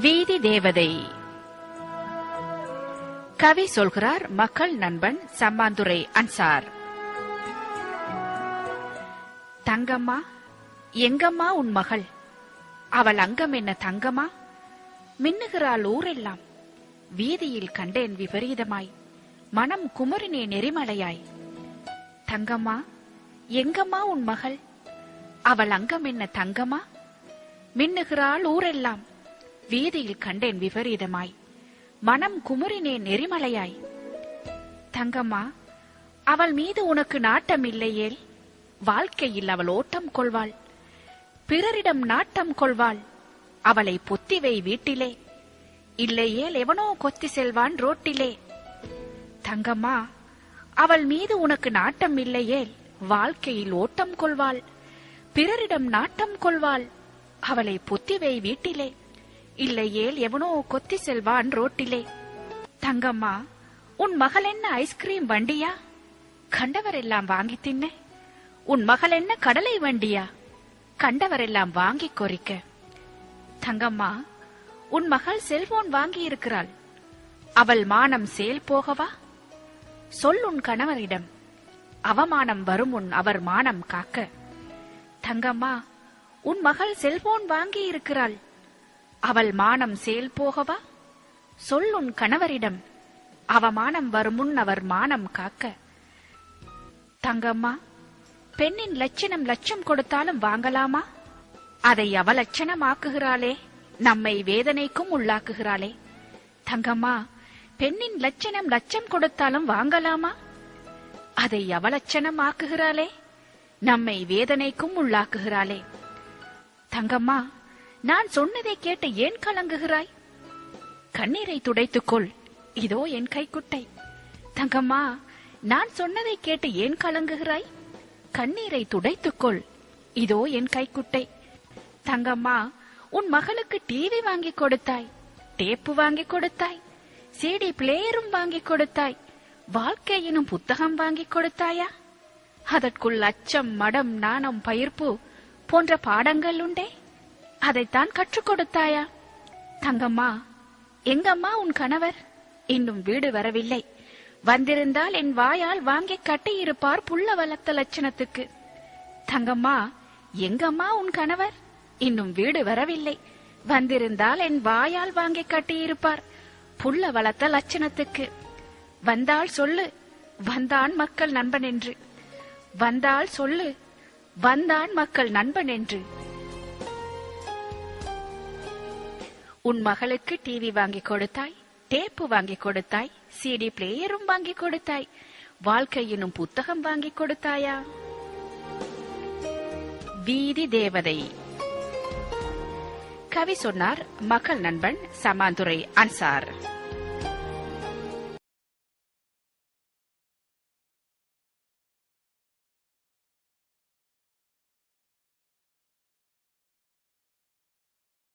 வீதி தேவதை. கவி சொல்கிறார் மக்கள் நண்பன் சம்மாந்துரை அன்சார். தங்கம்மா எங்கம்மா உன் மகள்? அவள் அங்கம் என்ன தங்கம்மா மின்னுகிறாள் ஊரெல்லாம். வீதியில் கண்டேன் விபரீதமாய். மனம் குமரினே நெறிமலையாய். தங்கம்மா எங்கம்மா உன் மகள்? அவள் அங்கம் என்ன தங்கம்மா மின்னுகிறாள் ஊரெல்லாம். வீதியில் கண்டேன் விபரீதமாய். மனம் குமுறினேன் நெறிமலையாய். தங்கம்மா அவள் மீது உனக்கு நாட்டம் இல்லையேல்? வாழ்க்கையில் அவள் ஓட்டம் கொள்வாள். பிறரிடம் நாட்டம் கொள்வாள். அவளை பொத்திவை வீட்டிலே. இல்லையேல் எவனோ கொத்தி செல்வான் ரோட்டிலே. தங்கம்மா அவள் மீது உனக்கு நாட்டம் இல்லையேல்? வாழ்க்கையில் ஓட்டம் கொள்வாள். பிறரிடம் நாட்டம் கொள்வாள். அவளை பொத்திவை வீட்டிலே. இல்லையேல் எவனோ கொத்தி செல்வான் ரோட்டிலே. தங்கம்மா உன் மகள் என்ன ஐஸ்கிரீம் வண்டியா? கண்டவரெல்லாம் வாங்கி தின்ன. உன் மகள் என்ன கடலை வண்டியா? கண்டவரெல்லாம் வாங்கி கொறிக்க. தங்கம்மா உன் மகள் செல்போன் வாங்கி இருக்கிறாள் அவள் மானம் சேல் போகவா? சொல் உன் கணவரிடம். அவமானம் வரும் உன் அவர் மானம் காக்க. தங்கம்மா உன் மகள் செல்போன் வாங்கி இருக்கிறாள் அவள் மானம் சேல் போகவா? சொல் உன் கணவரிடம். அவமானம் வருமுன் அவர் மானம் காக்க. தங்கம்மா பெண்ணின் லட்சணம் லட்சம் கொடுத்தாலும் வாங்கலாமா? அதை அவலட்சணம் ஆக்குகிறாளே நம்மை வேதனைக்கும் உள்ளாக்குகிறாளே. தங்கம்மா பெண்ணின் லட்சணம் லட்சம் கொடுத்தாலும் வாங்கலாமா? அதை அவலட்சணம் ஆக்குகிறாளே நம்மை வேதனைக்கும் உள்ளாக்குகிறாளே. தங்கம்மா நான் சொன்னதை கேட்டு ஏன் கலங்குகிறாய்? கண்ணீரை துடைத்துக்கொள். இதோ என் கைக்குட்டை. தங்கம்மா நான் சொன்னதை கேட்டு ஏன் கலங்குகிறாய்? கண்ணீரை துடைத்துக்கொள். இதோ என் கைக்குட்டை. தங்கம்மா உன் மகளுக்கு டிவி வாங்கி கொடுத்தாய். டேப்பு வாங்கி கொடுத்தாய். சிடி பிளேயரும் வாங்கி கொடுத்தாய். வாழ்க்கை எனும் புத்தகம் வாங்கி கொடுத்தாயா? அதற்குள் அச்சம் மடம் நாணம் பயிர்ப்பு போன்ற பாடங்கள் உண்டே? அதைத்தான் கற்றுக் கொடுத்தாயா? தங்கம்மா எங்கம்மா உன் கணவர்? இன்னும் வீடு வரவில்லை. வந்திருந்தால் என் வாயால் வாங்கி கட்டியிருப்பார் புள்ள வளர்த்த லட்சணத்துக்கு. தங்கம்மா எங்கம்மா உன் கணவர்? இன்னும் வீடு வரவில்லை. வந்திருந்தால் என் வாயால் வாங்கி கட்டியிருப்பார் புள்ள வளர்த்த லட்சணத்துக்கு. வந்தால் சொல்லு வந்தான் மக்கள் நண்பன் என்று வந்தால் சொல்லு வந்தான் மக்கள் நண்பன் என்று உன் மகளுக்கு டிவி வாங்கி கொடுத்தாய் டேப்பு வாங்கி கொடுத்தாய் சிடி பிளேயரும் வாங்கி கொடுத்தாய் வாழ்க்கை எனும் புத்தகம் வாங்கி கொடுத்தாயா? வீதி தேவதை. கவி சொன்னார் மக்கள் நண்பன் சமாந்துரை அன்சார்.